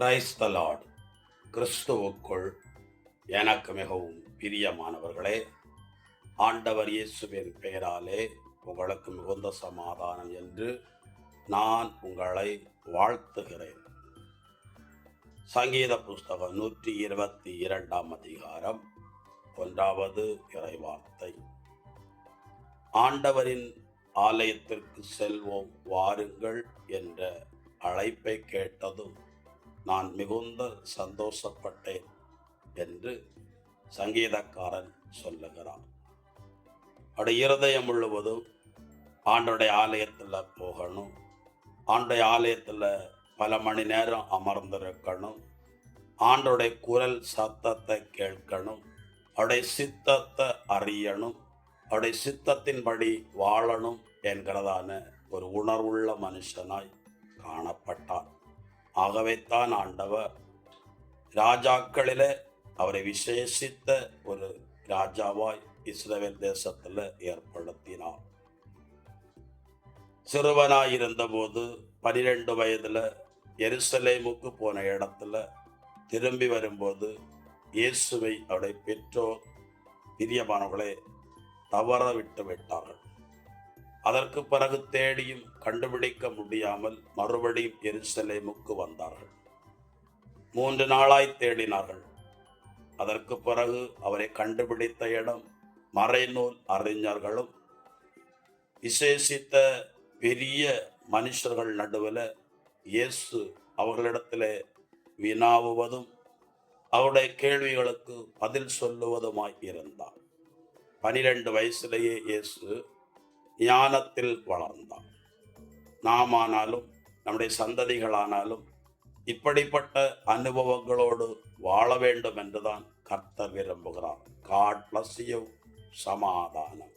Praise the Lord கிறிஸ்துவுக்குள் எனக்கு மிகவும் பிரியமானவர்களே ஆண்டவர் இயேசுவின் பெயராலே உங்களுக்கு மிகுந்த சமாதானம் என்று நான் உங்களை வாழ்த்துகிறேன். சங்கீத புஸ்தகம் நூற்றி இருபத்தி இரண்டாம் அதிகாரம் ஒன்றாவது இறைவார்த்தை. ஆண்டவரின் ஆலயத்திற்கு செல்வோம் வாருங்கள் என்ற அழைப்பை கேட்டதும் நான் மிகுந்த சந்தோஷப்பட்டேன் என்று சங்கீதக்காரன் சொல்லுகிறான். அப்படி இருதயம் முழுவதும் ஆண்டுடைய ஆலயத்தில் போகணும். ஆண்டுடைய ஆலயத்தில் பல மணி நேரம் அமர்ந்திருக்கணும். ஆண்டுடைய குரல் சத்தத்தை கேட்கணும். அவருடைய சித்தத்தை அறியணும். அவருடைய சித்தத்தின்படி வாழணும் என்கிறதான ஒரு உணர்வுள்ள மனுஷனாய் காணப்பட்டார் ஆகவேத்தான் ஆண்டவர். ராஜாக்களிலே அவரை விசேஷித்த ஒரு ராஜாவாய் இஸ்ரவேல் தேசத்தில் ஏற்படுத்தினார் சிறுவனாய் இருந்தபோது பனிரெண்டு வயதில் எருசலேமுக்கு போன இடத்துல திரும்பி வரும்போது இயேசுவை அவருடைய பெற்றோர் பிரியமானவர்களே தவற விட்டு விட்டார்கள். அதற்கு பிறகு தேடியும் கண்டுபிடிக்க முடியாமல் மறுபடியும் எருசலேமுக்கு வந்தார்கள். மூன்று நாளாய் தேடினார்கள். அதற்கு பிறகு அவரை கண்டுபிடித்த இடம் மறைநூல் அறிஞர்களும் விசேஷித்த பெரிய மனுஷர்கள் நடுவில் இயேசு அவர்களிடத்தில் வினாவுவதும் அவருடைய கேள்விகளுக்கு பதில் சொல்லுவதுமாய் இருந்தார் பனிரெண்டு வயசுலேயே இயேசு ஞானத்தில் வளர்ந்தான். நாம் ஆனாலும் நம்முடைய சந்ததிகளானாலும் இப்படிப்பட்ட அனுபவங்களோடு வாழ வேண்டும் என்றுதான் கர்த்தர் விரும்புகிறார். காட் பிளஸ் யூ சமாதானம்.